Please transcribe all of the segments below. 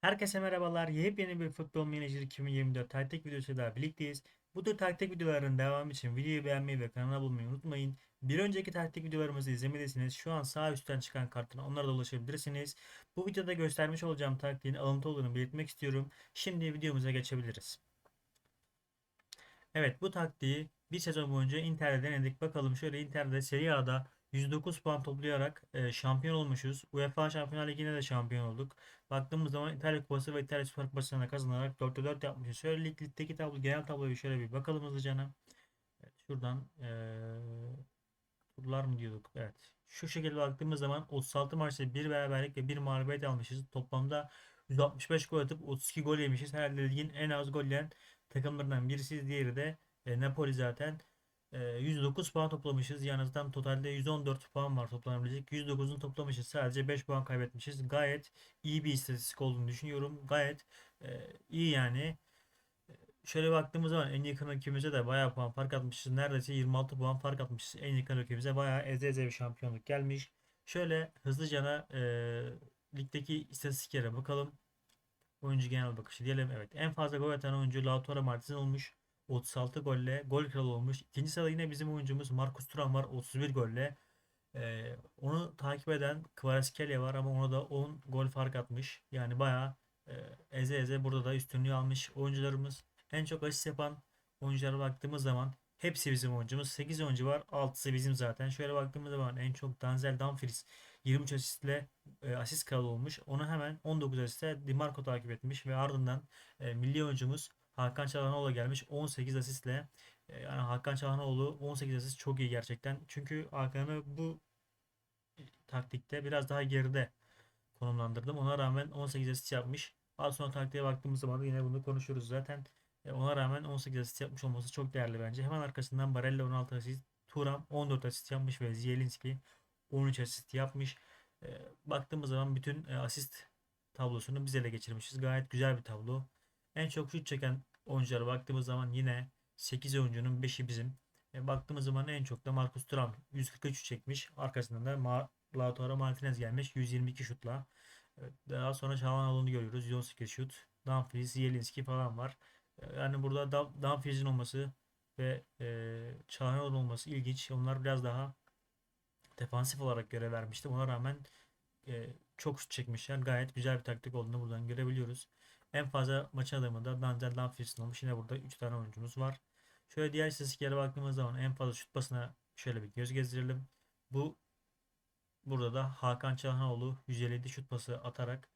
Herkese merhabalar. Yepyeni bir Futbol Manager 2024 taktik videosuyla birlikteyiz. Bu tür taktik videoların devamı için videoyu beğenmeyi ve kanala abone olmayı unutmayın. Bir önceki taktik videolarımızı izlemediyseniz şu an sağ üstten çıkan kartına onlara da ulaşabilirsiniz. Bu videoda göstermiş olacağım taktiğin alıntı olduğunu belirtmek istiyorum. Şimdi videomuza geçebiliriz. Evet bu taktiği bir sezon boyunca Inter'de denedik. Bakalım şöyle Inter'de Serie A'da 109 puan toplayarak e, şampiyon olmuşuz. UEFA Şampiyonlar Ligi'nde de şampiyon olduk. Baktığımız zaman İtalya Kupası ve İtalya Süper Kupası'na kazanarak 4'te 4 yapmışız. Şöyle lig, ligdeki tablo, genel tabloyu şöyle bir bakalım hızlıca. Evet, şuradan e, turlar mı diyorduk? Evet. Şu şekilde baktığımız zaman 36 maçta bir beraberlik ve bir mağlubiyet almışız. Toplamda 165 gol atıp 32 gol yemişiz. Herhalde ligin en az gol yiyen takımlarından birisi. Diğeri de e, Napoli zaten. E, 109 puan toplamışız. Yani zaten totalde 114 puan var toplanabilecek. 109'unu toplamışız. Sadece 5 puan kaybetmişiz. Gayet iyi bir istatistik olduğunu düşünüyorum. Gayet e, iyi yani. Şöyle baktığımız zaman en yakın rakibimize de bayağı puan fark atmışız. Neredeyse 26 puan fark atmışız. En yakın rakibimize bayağı eze eze bir şampiyonluk gelmiş. Şöyle hızlıca e, ligdeki istatistiklere bakalım. Oyuncu genel bakışı diyelim. Evet en fazla gol atan oyuncu Lautaro Martinez olmuş. 36 golle gol kralı olmuş. İkinci sırada yine bizim oyuncumuz Marcus Thuram var 31 golle. Ee, onu takip eden Kvaratskhelia var ama ona da 10 gol fark atmış. Yani bayağı e, eze eze burada da üstünlüğü almış oyuncularımız. En çok asist yapan oyunculara baktığımız zaman hepsi bizim oyuncumuz. 8 oyuncu var. 6'sı bizim zaten. Şöyle baktığımız zaman en çok Denzel Dumfries 23 asistle e, asist kralı olmuş. Onu hemen 19 asistle Dimarco takip etmiş ve ardından e, milli oyuncumuz Hakan Çalhanoğlu gelmiş 18 asistle. E, yani Hakan Çalhanoğlu 18 asist çok iyi gerçekten. Çünkü Hakan'ı bu taktikte biraz daha geride konumlandırdım. Ona rağmen 18 asist yapmış. Az sonra taktiğe baktığımız zaman yine bunu konuşuruz zaten. E, ona rağmen 18 asist yapmış olması çok değerli bence. Hemen arkasından Barella 16 asist, Turam 14 asist yapmış ve Zielinski 13 asist yapmış. E, baktığımız zaman bütün asist tablosunu biz ele geçirmişiz. Gayet güzel bir tablo. En çok şut çeken oyunculara baktığımız zaman yine 8 oyuncunun 5'i bizim. E, baktığımız zaman en çok da Marcus Thuram 143 şut çekmiş. Arkasından da Ma Lautaro Martinez gelmiş 122 şutla. Evet, daha sonra Çalhanoğlu'nu görüyoruz. 118 şut. Dumfries, Zielinski falan var. E, yani burada Dumfries'in olması ve e, Çalhanoğlu'nun olması ilginç. Onlar biraz daha defansif olarak görev vermişti. Ona rağmen e, çok şut çekmişler. Gayet güzel bir taktik olduğunu buradan görebiliyoruz. En fazla maçın adamı da Denzel Dumfries'in olmuş. Yine burada 3 tane oyuncumuz var. Şöyle diğer istatistiklere baktığımız zaman en fazla şut basına şöyle bir göz gezdirelim. Bu burada da Hakan Çalhanoğlu 157 şut pası atarak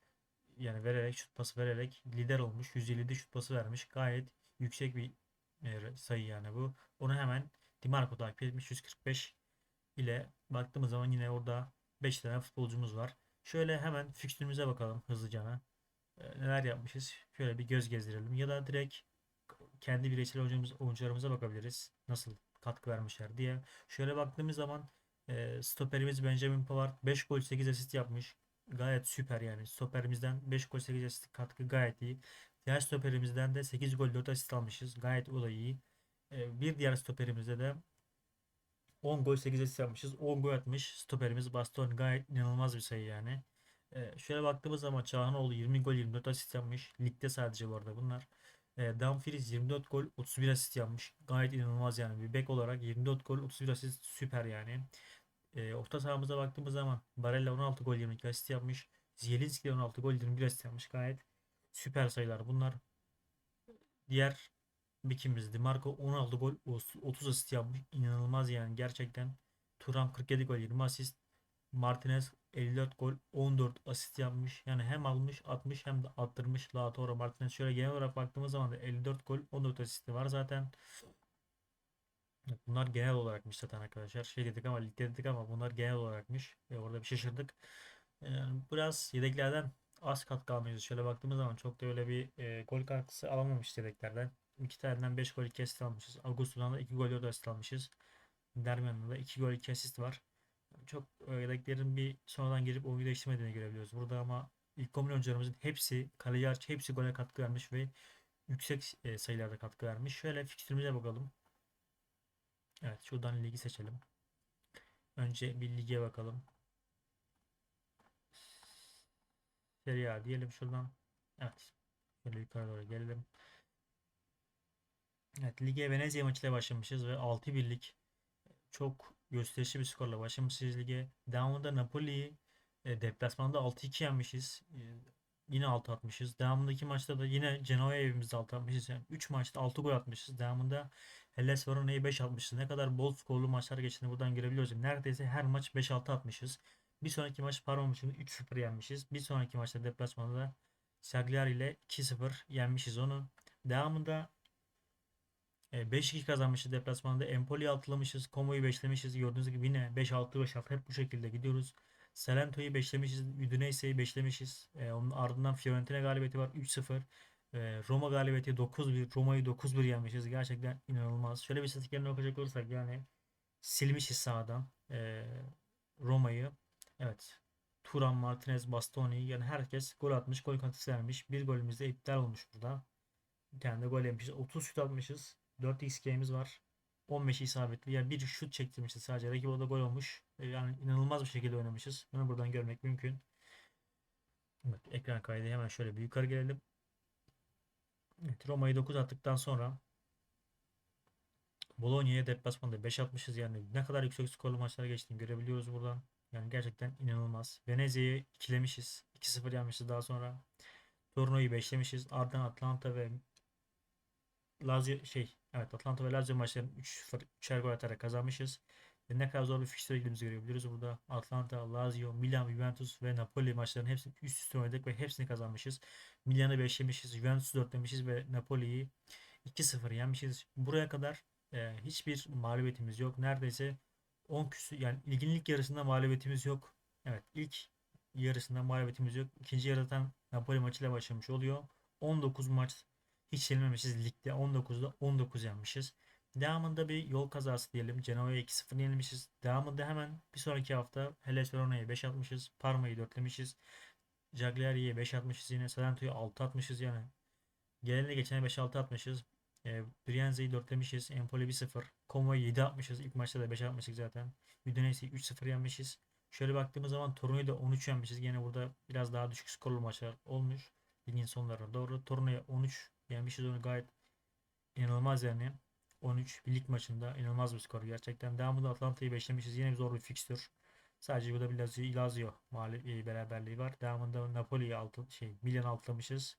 yani vererek şut pası vererek lider olmuş. 157 şut pası vermiş. Gayet yüksek bir e, sayı yani bu. Onu hemen Dimarco takip etmiş 145 ile baktığımız zaman yine orada 5 tane futbolcumuz var. Şöyle hemen fikstürümüze bakalım hızlıca. Neler yapmışız? Şöyle bir göz gezdirelim. Ya da direkt kendi bireysel oyuncumuz, oyuncularımıza bakabiliriz. Nasıl katkı vermişler diye. Şöyle baktığımız zaman e, stoperimiz Benjamin Pavard 5 gol 8 asist yapmış. Gayet süper yani. Stoperimizden 5 gol 8 asist katkı gayet iyi. Diğer stoperimizden de 8 gol 4 asist almışız. Gayet o da iyi. E, bir diğer stoperimizde de 10 gol 8 asist yapmışız. 10 gol atmış. Stoperimiz Baston gayet inanılmaz bir sayı yani. E, şöyle baktığımız zaman Çağhanoğlu 20 gol 24 asist yapmış. Ligde sadece bu arada bunlar. E, Dumfries 24 gol 31 asist yapmış. Gayet inanılmaz yani. Bir bek olarak 24 gol 31 asist süper yani. E, orta sahamıza baktığımız zaman Barella 16 gol 22 asist yapmış. Zielinski de 16 gol 21 asist yapmış. Gayet süper sayılar bunlar. Diğer bekimiz Marco 16 gol 30 asist yapmış. İnanılmaz yani gerçekten. Turam 47 gol 20 asist. Martinez 54 gol 14 asist yapmış. Yani hem almış 60 hem de attırmış Lautaro Martinez. Şöyle genel olarak baktığımız zaman da 54 gol 14 asisti var zaten. Bunlar genel olarakmış zaten arkadaşlar. Şey dedik ama ligde dedik ama bunlar genel olarakmış. Ve orada bir şaşırdık. Yani biraz yedeklerden az katkı almıyoruz. Şöyle baktığımız zaman çok da öyle bir e, gol katkısı alamamış yedeklerden. İki taneden 5 gol 2 asist almışız. Augusto'dan da 2 gol 4 asist almışız. Dermian'da da 2 gol 2 asist var çok yedeklerin bir sonradan gelip oyunu değiştirmediğini görebiliyoruz. Burada ama ilk 11 oyuncularımızın hepsi kaleci hariç hepsi gole katkı vermiş ve yüksek e, sayılarda katkı vermiş. Şöyle fikstürümüze bakalım. Evet şuradan ligi seçelim. Önce bir lige bakalım. Serie A diyelim şuradan. Evet. Şöyle yukarı doğru gelelim. Evet, lige Venezia maçıyla başlamışız ve 6-1'lik çok gösterişli bir skorla başlamışız lige. Devamında Napoli'yi e, deplasmanda 6-2 yenmişiz. E, yine 6 atmışız. Devamındaki maçta da yine Genoa'ya evimizde 6 atmışız. Yani 3 maçta 6 gol atmışız. Devamında Hellas Verona'yı 5 atmışız. Ne kadar bol skorlu maçlar geçtiğini buradan görebiliyoruz. Neredeyse her maç 5-6 atmışız. Bir sonraki maç Parma maçını 3-0 yenmişiz. Bir sonraki maçta deplasmanda da Cagliari ile 2-0 yenmişiz onu. Devamında 5-2 kazanmışız deplasmanda. Empoli'yi altılamışız. Como'yu beşlemişiz. Gördüğünüz gibi yine 5-6 5-6 hep bu şekilde gidiyoruz. Salento'yu beşlemişiz. Udinese'yi beşlemişiz. E, onun ardından Fiorentina galibiyeti var 3-0. E, Roma galibiyeti 9-1. Roma'yı 9-1 yenmişiz. Gerçekten inanılmaz. Şöyle bir istatistiklerine bakacak olursak yani silmişiz sağdan e, Roma'yı. Evet. Turan, Martinez, Bastoni yani herkes gol atmış, gol katkısı vermiş. Bir golümüz de iptal olmuş burada. Bir tane de gol yemişiz. 30 şut atmışız. 4 XG'miz var. 15 isabetli. Yani bir şut çektirmişiz sadece. Rakip o da gol olmuş. E, Yani inanılmaz bir şekilde oynamışız. Bunu buradan görmek mümkün. Evet, ekran kaydı hemen şöyle bir yukarı gelelim. Evet, Roma'yı 9 attıktan sonra Bologna'ya deplasmanda 5 atmışız. Yani ne kadar yüksek skorlu maçlar geçtiğini görebiliyoruz buradan. Yani gerçekten inanılmaz. Venezia'yı ikilemişiz. 2-0 yenmişiz daha sonra. Torino'yu beşlemişiz. Ardından Atlanta ve Lazio şey evet Atlanta ve Lazio maçlarını 3-0 3'er gol atarak kazanmışız. Ve ne kadar zor bir fikstüre girdiğimizi görebiliyoruz burada. Atlanta, Lazio, Milan, Juventus ve Napoli maçlarının hepsini üst üste oynadık ve hepsini kazanmışız. Milan'ı 5 yemişiz, Juventus'u 4 yemişiz ve Napoli'yi 2-0 yenmişiz. Buraya kadar e, hiçbir mağlubiyetimiz yok. Neredeyse 10 küsür yani ligin ilk yarısında mağlubiyetimiz yok. Evet ilk yarısında mağlubiyetimiz yok. İkinci yarıdan Napoli maçıyla başlamış oluyor. 19 maç hiç yenilmemişiz ligde. 19'da 19 yenmişiz. Devamında bir yol kazası diyelim. Genoa'ya 2-0 yenilmişiz. Devamında hemen bir sonraki hafta Hellas Verona'ya 5 atmışız. Parma'yı 4'lemişiz. Cagliari'ye 5 atmışız yine. Salento'ya 6 atmışız yani. Gelene geçene 5-6 atmışız. E, Brianza'yı 4'lemişiz. Empoli 1-0. Como'yu 7 atmışız. İlk maçta da 5 atmışız zaten. Udinese'yi 3-0 yenmişiz. Şöyle baktığımız zaman Torino'yu da 13 yenmişiz. Yine burada biraz daha düşük skorlu maçlar olmuş. Ligin sonlarına doğru. Torino'ya 13 yenmişiz. Onu gayet inanılmaz yani. 13 bir lig maçında inanılmaz bir skor gerçekten. Devamında Atlanta'yı beşlemişiz. Yine bir zor bir fikstür. Sadece burada bir Lazio, Lazio mağlup, e, beraberliği var. Devamında Napoli'yi altı şey Milan altlamışız.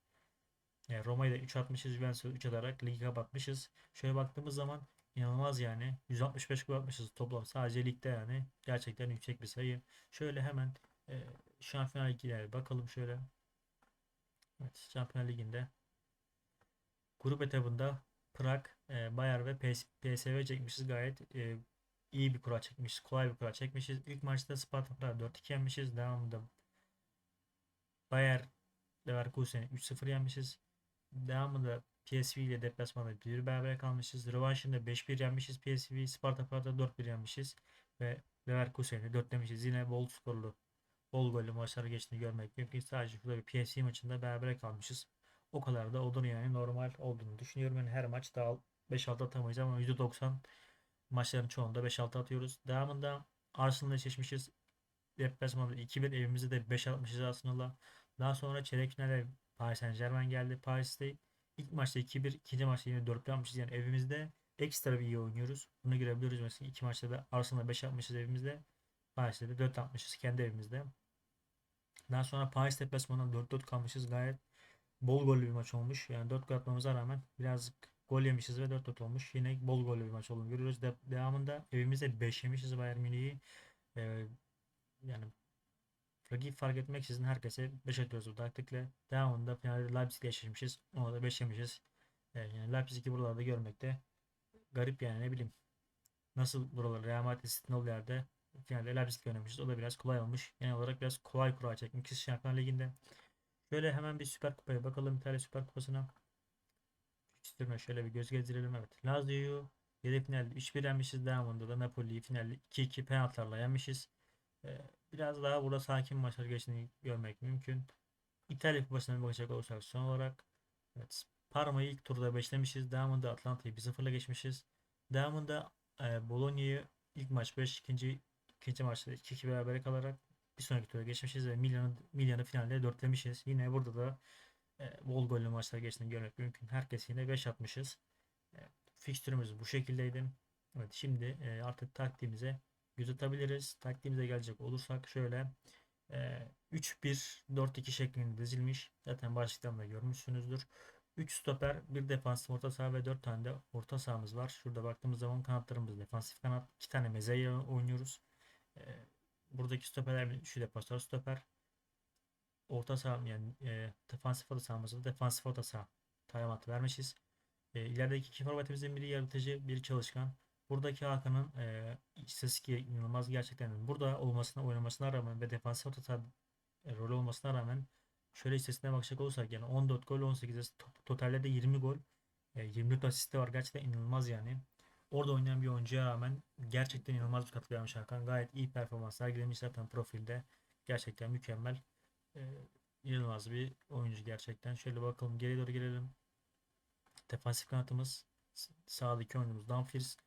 Yani Roma'yı da 3 atmışız. Juventus'u 3 atarak ligi kapatmışız. Şöyle baktığımız zaman inanılmaz yani. 165 gol atmışız toplam sadece ligde yani. Gerçekten yüksek bir sayı. Şöyle hemen e, Şampiyonlar Ligi'ne bakalım şöyle. Evet, Şampiyonlar Ligi'nde grup etabında Prag, e, Bayer ve PS PSV çekmişiz. Gayet e, iyi bir kura çekmişiz. Kolay bir kura çekmişiz. İlk maçta Sparta Prag 4-2 yenmişiz. Devamında Bayer Leverkusen'i 3-0 yenmişiz. Devamında PSV ile deplasmanda bir beraber kalmışız. Rövanşında 5-1 yenmişiz PSV. Sparta Prag'da 4-1 yenmişiz. Ve Leverkusen'i 4 demişiz. Yine bol skorlu, bol gollü maçlar geçtiğini görmek mümkün. Sadece şurada bir PSV maçında beraber kalmışız. O kadar da olduğunu yani normal olduğunu düşünüyorum. Yani her maç daha 5-6 atamayız ama %90 maçların çoğunda 5-6 atıyoruz. Devamında Arsenal'la eşleşmişiz. Deplasmanda 2-1 evimizde de 5 atmışız Arsenal'la. Daha sonra çeyrek finale Paris Saint-Germain geldi. Paris'te ilk maçta 2-1, ikinci maçta yine 4 yapmışız. Yani evimizde ekstra bir iyi oynuyoruz. Bunu görebiliyoruz. Mesela iki maçta da Arsenal'la 5 yapmışız evimizde. Paris'te de 4 yapmışız kendi evimizde. Daha sonra Paris deplasmanından 4-4 kalmışız. Gayet bol gollü bir maç olmuş. Yani 4 gol atmamıza rağmen birazcık gol yemişiz ve 4-4 olmuş. Yine bol gollü bir maç olduğunu görüyoruz. De devamında evimizde 5 yemişiz Bayern Münih'i. Ee, yani rakip fark etmeksizin herkese 5 atıyoruz bu taktikle. Devamında finalde Leipzig'le eşleşmişiz. Ona da 5 yemişiz. Ee, yani Leipzig'i buralarda görmekte garip yani ne bileyim. Nasıl buralar Real Madrid City'nin olduğu yerde finalde Leipzig'le oynamışız. O da biraz kolay olmuş. Genel olarak biraz kolay kura çekmiş Şampiyonlar Ligi'nde. Şöyle hemen bir Süper Kupa'ya bakalım. İtalya Süper Kupası'na. Fikstürüne şöyle bir göz gezdirelim. Evet. Lazio'yu yarı finalde 3-1 yenmişiz. Devamında da Napoli'yi finalde 2-2 penaltılarla yenmişiz. Ee, biraz daha burada sakin maçlar geçtiğini görmek mümkün. İtalya Kupası'na bir bakacak olursak son olarak evet, Parma'yı ilk turda beşlemişiz. Devamında Atlanta'yı 1-0'la geçmişiz. Devamında e, Bologna'yı ilk maç 5, ikinci ikinci maçta 2-2 beraber kalarak bir sonraki tura geçmişiz ve Milan'ı Milan'ı finalde dörtlemişiz. Yine burada da e, bol gollü maçlar geçtiğini görmek mümkün. Herkes yine 5 atmışız. E, fikstürümüz bu şekildeydi. Evet şimdi e, artık taktiğimize göz atabiliriz. Taktiğimize gelecek olursak şöyle e, 3-1-4-2 şeklinde dizilmiş. Zaten başlıktan da görmüşsünüzdür. 3 stoper, 1 defansif orta saha ve 4 tane de orta sahamız var. Şurada baktığımız zaman kanatlarımız defansif kanat. 2 tane mezeye oynuyoruz. E, buradaki stoperler şu defansör stoper. Orta saha yani e, defansif orta sahamızda defansif orta saha talimatı vermişiz. E, ilerideki iki forvetimizin biri yaratıcı, biri çalışkan. Buradaki Hakan'ın e, istatistiği inanılmaz gerçekten. Burada olmasına, oynamasına rağmen ve defansif orta saha e, rolü olmasına rağmen şöyle istatistiğine bakacak olursak yani 14 gol 18 asist to- totalde de 20 gol e, 24 asist de var. Gerçekten inanılmaz yani. Orada oynayan bir oyuncuya rağmen gerçekten inanılmaz bir katkı vermiş Hakan. Gayet iyi performans sergilemiş zaten profilde. Gerçekten mükemmel. E, inanılmaz bir oyuncu gerçekten. Şöyle bakalım geri doğru gelelim. Defansif kanatımız sağdaki oyuncumuz Dumfries.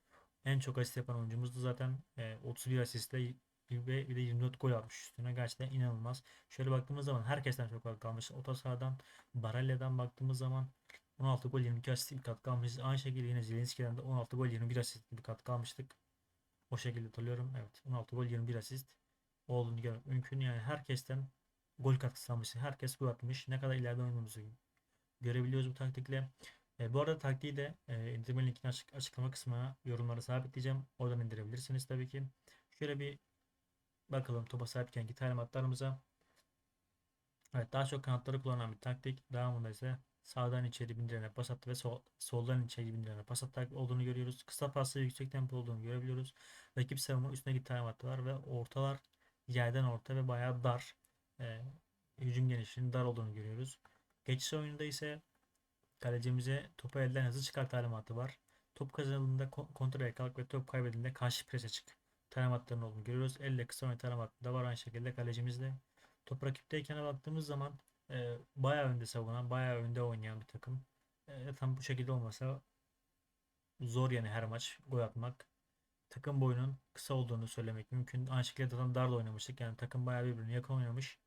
En çok asist yapan oyuncumuzdu zaten. E, 31 asistle ve bir de 24 gol atmış üstüne. Gerçekten inanılmaz. Şöyle baktığımız zaman herkesten çok katkı almış. Orta sahadan, Barella'dan baktığımız zaman 16 gol 22 asist bir katkı almışız. Aynı şekilde yine Zelenski'den de 16 gol 21 asist bir katkı almıştık. O şekilde hatırlıyorum. Evet 16 gol 21 asist olduğunu görmek mümkün. Yani herkesten gol katkısı almış. Herkes gol atmış. Ne kadar ileride oynadığımızı görebiliyoruz bu taktikle. E, bu arada taktiği de e, indirme linkini açık, açıklama kısmına yorumlara sabitleyeceğim. Oradan indirebilirsiniz tabii ki. Şöyle bir bakalım topa sahipkenki talimatlarımıza. Evet daha çok kanatları kullanan bir taktik. Devamında ise sağdan içeri bindirene pas attı ve sol, soldan içeri bindirene pas attı olduğunu görüyoruz. Kısa paslı yüksek tempo olduğunu görebiliyoruz. Rakip savunma üstündeki talimatı var ve ortalar yerden orta ve bayağı dar. E, hücum genişliğinin dar olduğunu görüyoruz. Geçiş oyununda ise kalecimize topu elden hızlı çıkar talimatı var. Top kazanıldığında ko- kontraya kalk ve top kaybedildiğinde karşı prese çık. Talimatların olduğunu görüyoruz. Elle kısa oyun talimatı da var aynı şekilde kalecimizde. Top rakipteyken baktığımız zaman e, bayağı önde savunan, bayağı önde oynayan bir takım. E, tam bu şekilde olmasa zor yani her maç gol atmak. Takım boyunun kısa olduğunu söylemek mümkün. Aynı şekilde zaten dar da oynamıştık. Yani takım bayağı birbirine yakın oynamış.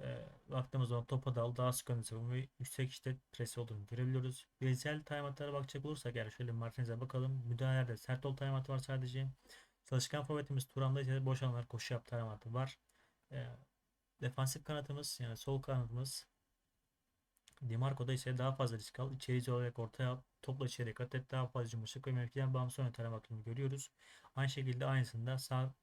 E, baktığımız zaman topa dal daha sık önde savunma ve yüksek işte presi olduğunu görebiliyoruz. Bireysel timeoutlara bakacak olursak yani şöyle Martinez'e bakalım. Müdahalelerde sert ol timeout var sadece. Çalışkan forvetimiz Turan'da ise boş alanlar koşu yap timeout'u var. E, defansif kanatımız yani sol kanatımız Dimarco'da ise daha fazla risk al. İçerici olarak ortaya topla içeri kat et. Daha fazla cumhurbaşkanı ve mevkiden bağımsız oyun taramatını görüyoruz. Aynı şekilde aynısında sağ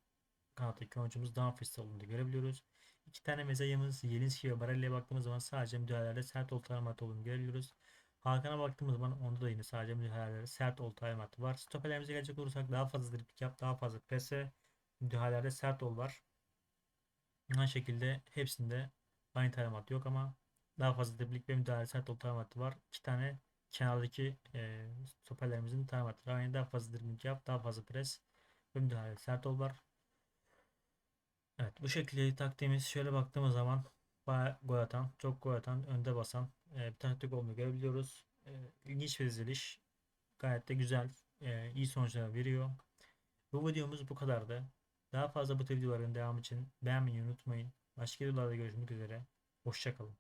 kanattaki oyuncumuz Dumfries olduğunu görebiliyoruz. İki tane mezayımız Yelinski ve Barella'ya baktığımız zaman sadece müdahalelerde sert olta talimatı olduğunu görebiliyoruz. Hakan'a baktığımız zaman onda da yine sadece müdahalelerde sert olta talimatı var. Stoperlerimize gelecek olursak daha fazla dribling yap, daha fazla prese, müdahalelerde sert ol var. Aynı şekilde hepsinde aynı talimat yok ama daha fazla dribling ve müdahale sert olta talimatı var. İki tane kenardaki e, stoperlerimizin talimatları aynı. Daha fazla dribling yap, daha fazla pres ve müdahale sert ol var. Evet bu şekilde taktiğimiz şöyle baktığımız zaman bayağı gol atan, çok gol atan, önde basan e, bir taktik olduğunu görebiliyoruz. E, ilginç bir diziliş. Gayet de güzel, e, iyi sonuçlar veriyor. Bu videomuz bu kadardı. Daha fazla bu tür videoların devamı için beğenmeyi unutmayın. Başka videolarda görüşmek üzere. Hoşçakalın.